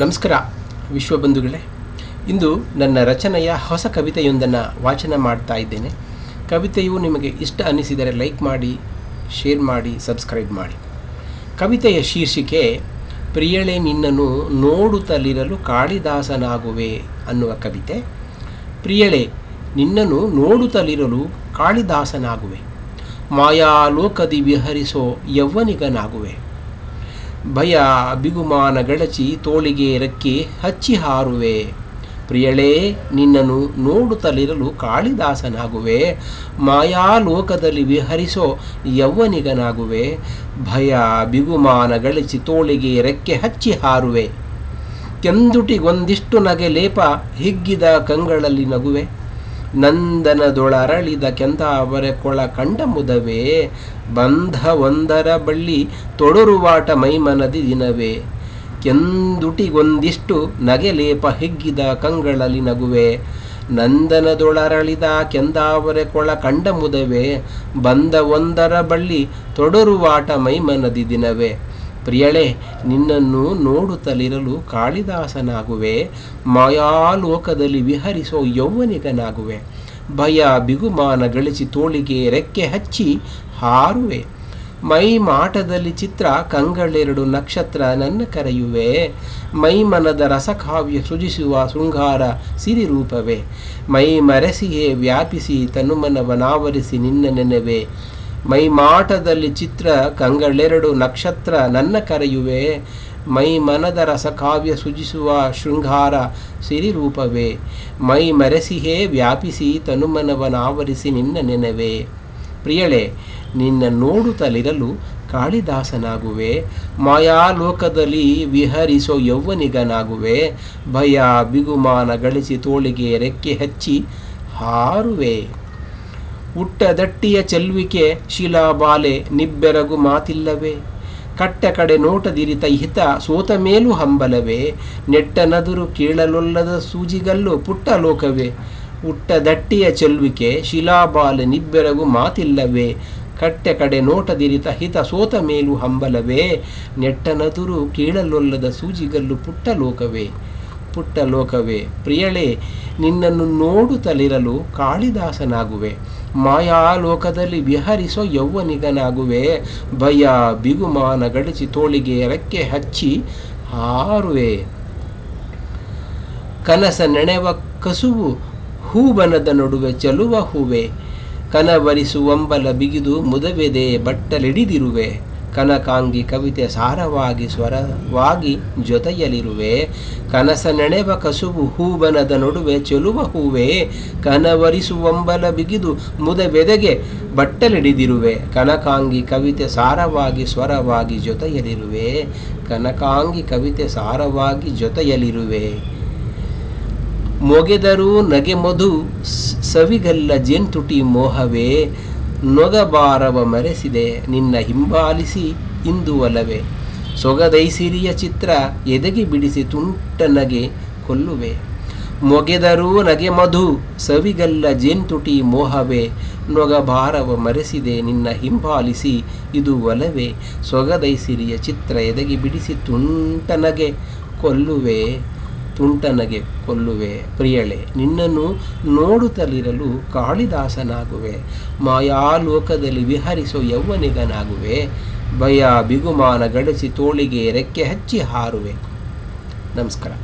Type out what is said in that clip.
ನಮಸ್ಕಾರ ವಿಶ್ವಬಂಧುಗಳೇ ಇಂದು ನನ್ನ ರಚನೆಯ ಹೊಸ ಕವಿತೆಯೊಂದನ್ನು ವಾಚನ ಮಾಡ್ತಾ ಇದ್ದೇನೆ. ಕವಿತೆಯು ನಿಮಗೆ ಇಷ್ಟ ಅನ್ನಿಸಿದರೆ ಲೈಕ್ ಮಾಡಿ, ಶೇರ್ ಮಾಡಿ, ಸಬ್ಸ್ಕ್ರೈಬ್ ಮಾಡಿ. ಕವಿತೆಯ ಶೀರ್ಷಿಕೆ, ಪ್ರಿಯಳೆ, ನಿನ್ನನ್ನು ನೋಡುತ್ತಲಿರಲು ಕಾಳಿದಾಸನಾಗುವೆ ಅನ್ನುವ ಕವಿತೆ. ಪ್ರಿಯಳೆ, ನಿನ್ನನ್ನು ನೋಡುತ್ತಲಿರಲು ಕಾಳಿದಾಸನಾಗುವೆ. ಮಾಯಾಲೋಕದಿ ವಿಹರಿಸೋ ಯೌವನಿಗನಾಗುವೆ. ಭಯ ಬಿಗುಮಾನ ಗಳಚಿ ತೋಳಿಗೆ ರೆಕ್ಕೆ ಹಚ್ಚಿ ಹಾರುವೆ. ಪ್ರಿಯಳೇ, ನಿನ್ನನ್ನು ನೋಡುತ್ತಲಿರಲು ಕಾಳಿದಾಸನಾಗುವೆ. ಮಾಯಾಲೋಕದಲ್ಲಿ ವಿಹರಿಸೋ ಯೌವನಿಗನಾಗುವೆ. ಭಯ ಬಿಗುಮಾನ ಗಳಿಸಿ ತೋಳಿಗೆ ರೆಕ್ಕೆ ಹಚ್ಚಿ ಹಾರುವೆ. ಕೆಂದುಟಿಗೊಂದಿಷ್ಟು ನಗೆ ಲೇಪ ಹಿಗ್ಗಿದ ಕಂಗಳಲ್ಲಿ ನಗುವೆ. ನಂದನದೊಳರಳಿದ ಕೆಂದಾವರೆ ಕೊಳ ಕಂಡ ಮುದವೇ ಬಂಧ ಒಂದರ ಬಳ್ಳಿ ತೊಡರುವಾಟ ಮೈಮನದಿ ದಿನವೇ. ಕೆಂದುಟಿಗೊಂದಿಷ್ಟು ನಗೆಲೇಪ ಹಿಗ್ಗಿದ ಕಂಗಳಲ್ಲಿ ನಗುವೆ. ನಂದನದೊಳರಳಿದ ಕೆಂದಾವರೆ ಕೊಳ ಕಂಡ ಮುದವೇ ಬಂದ ಒಂದರ ಬಳ್ಳಿ ತೊಡರುವಾಟ ಮೈಮನದಿ ದಿನವೇ. ಪ್ರಿಯಳೆ, ನಿನ್ನನ್ನು ನೋಡುತ್ತಲಿರಲು ಕಾಳಿದಾಸನಾಗುವೆ, ಮಾಯಾಲೋಕದಲ್ಲಿ ವಿಹರಿಸೋ ಯೌವನಿಗನಾಗುವೆ. ಭಯ ಬಿಗುಮಾನ ಗಳಿಸಿ ತೋಳಿಗೆ ರೆಕ್ಕೆ ಹಚ್ಚಿ ಹಾರುವೆ. ಮೈ ಮಾಟದಲ್ಲಿ ಚಿತ್ರ ಕಂಗಳೆರಡು ನಕ್ಷತ್ರ ನನ್ನ ಕರೆಯುವೆ. ಮೈ ಮನದ ರಸಕಾವ್ಯ ಸೃಜಿಸುವ ಶೃಂಗಾರ ಸಿರಿರೂಪವೇ. ಮೈ ಮರೆಸಿಯೇ ವ್ಯಾಪಿಸಿ ತನುಮನವನಾವರಿಸಿ ನಿನ್ನ ನೆನೆವೆ. ಮೈ ಮಾಟದಲ್ಲಿ ಚಿತ್ರ ಕಂಗಳೆರಡು ನಕ್ಷತ್ರ ನನ್ನ ಕರೆಯುವೆ. ಮೈ ಮನದ ರಸಕಾವ್ಯ ಸೃಜಿಸುವ ಶೃಂಗಾರ ಸಿರಿರೂಪವೇ. ಮೈ ಮರೆಸಿಹೇ ವ್ಯಾಪಿಸಿ ತನುಮನವನಾವರಿಸಿ ನಿನ್ನ ನೆನವೆ. ಪ್ರಿಯಳೆ, ನಿನ್ನ ನೋಡುತ್ತಲಿರಲು ಕಾಳಿದಾಸನಾಗುವೆ. ಮಾಯಾಲೋಕದಲ್ಲಿ ವಿಹರಿಸೋ ಯೌವನಿಗನಾಗುವೆ. ಭಯ, ಬಿಗುಮಾನ ಗಳಿಸಿ ತೋಳಿಗೆ ರೆಕ್ಕೆ ಹಚ್ಚಿ ಹಾರುವೆ. ಉಟ್ಟದಟ್ಟಿಯ ಚೆಲ್ವಿಕೆ ಶಿಲಾಬಾಲೆ ನಿಬ್ಬೆರಗು ಮಾತಿಲ್ಲವೇ. ಕಟ್ಟ ಕಡೆ ನೋಟದಿರಿತ ಹಿತ ಸೋತ ಮೇಲೂ ಹಂಬಲವೇ. ನೆಟ್ಟನದುರು ಕೀಳಲೊಲ್ಲದ ಸೂಜಿಗಲ್ಲು ಪುಟ್ಟ ಲೋಕವೇ. ಉಟ್ಟದಟ್ಟಿಯ ಚೆಲ್ವಿಕೆ ಶಿಲಾಬಾಲೆ ನಿಬ್ಬೆರಗು ಮಾತಿಲ್ಲವೇ. ಕಟ್ಟೆ ಕಡೆ ನೋಟದಿರಿತ ಹಿತ ಸೋತ ಮೇಲೂ ಹಂಬಲವೇ. ನೆಟ್ಟನದುರು ಕೀಳಲೊಲ್ಲದ ಸೂಜಿಗಲ್ಲು ಪುಟ್ಟ ಲೋಕವೇ. ಪುಟ್ಟ ಲೋಕವೇ, ಪ್ರಿಯಳೇ, ನಿನ್ನನ್ನು ನೋಡುತ್ತಲಿರಲು ಕಾಳಿದಾಸನಾಗುವೆ. ಮಾಯಾ ಲೋಕದಲ್ಲಿ ವಿಹರಿಸೋ ಯೌವನಿಗನಾಗುವೆ. ಭಯ ಬಿಗುಮಾನ ಗಡಿಸಿ ತೋಳಿಗೆ ರೆಕ್ಕೆ ಹಚ್ಚಿ ಹಾರುವೆ. ಕನಸ ನೆನೆವ ಕಸುವು ಹೂಬನದ ನಡುವೆ ಚೆಲುವ ಹೂವೆ. ಕನವರಿಸುವಂಬಲ ಬಿಗಿದು ಮುದವೆದೆ ಬಟ್ಟಲಿಡಿದಿರುವೆ. ಕನಕಾಂಗಿ ಕವಿತೆ ಸಾರವಾಗಿ ಸ್ವರವಾಗಿ ಜೊತೆಯಲಿರುವೆ ಕನಸ ನೆನೆವ ಕಸುಬು ಹೂಬನದ ನಡುವೆ ಚೆಲುವ ಹೂವೆ. ಕನವರಿಸುವಂಬಲ ಬಿಗಿದು ಮುದವೆದೆಗೆ ಬಟ್ಟಲಿಡಿದಿರುವೆ. ಕನಕಾಂಗಿ ಕವಿತೆ ಸಾರವಾಗಿ ಸ್ವರವಾಗಿ ಜೊತೆಯಲಿರುವೆ ಕನಕಾಂಗಿ ಕವಿತೆ ಸಾರವಾಗಿ ಜೊತೆಯಲಿರುವೆ ಮೊಗೆದರೂ ನಗೆ ಮಧು ಸವಿಗಲ್ಲ ಜೇನ್ತುಟಿ ಮೋಹವೇ. ನೊಗಬಾರವ ಮರೆಸಿದೆ ನಿನ್ನ ಹಿಂಬಾಲಿಸಿ ಇಂದು ಒಲವೆ ಸೊಗದೈಸಿರಿಯ ಚಿತ್ರ ಎದೆಗೆ ಬಿಡಿಸಿ ತುಂಟನಗೆ ಕೊಲ್ಲುವೆ. ಮೊಗೆದರೂ ನಗೆ ಮಧು, ಸವಿಗಲ್ಲ ಜೇನ್ತುಟಿ ಮೋಹವೇ. ನೊಗಬಾರವ ಮರೆಸಿದೆ ನಿನ್ನ ಹಿಂಬಾಲಿಸಿ ಇದು ಒಲವೆ ಸೊಗದೈಸಿರಿಯ ಚಿತ್ರ ಎದೆಗೆ ಬಿಡಿಸಿ ತುಂಟನಗೆ ಕೊಲ್ಲುವೆ. ತುಂಟನಗೆ ಕೊಲ್ಲುವೆ, ಪ್ರಿಯಳೆ, ನಿನ್ನನ್ನು ನೋಡುತ್ತಲಿರಲು ಕಾಳಿದಾಸನಾಗುವೆ. ಮಾಯಾಲೋಕದಲ್ಲಿ ವಿಹರಿಸೋ ಯೌವನಿಗನಾಗುವೆ. ಭಯ, ಬಿಗುಮಾನ ಗಡಿಸಿ ತೋಳಿಗೆ ರೆಕ್ಕೆ ಹಚ್ಚಿ ಹಾರುವೆ. ನಮಸ್ಕಾರ.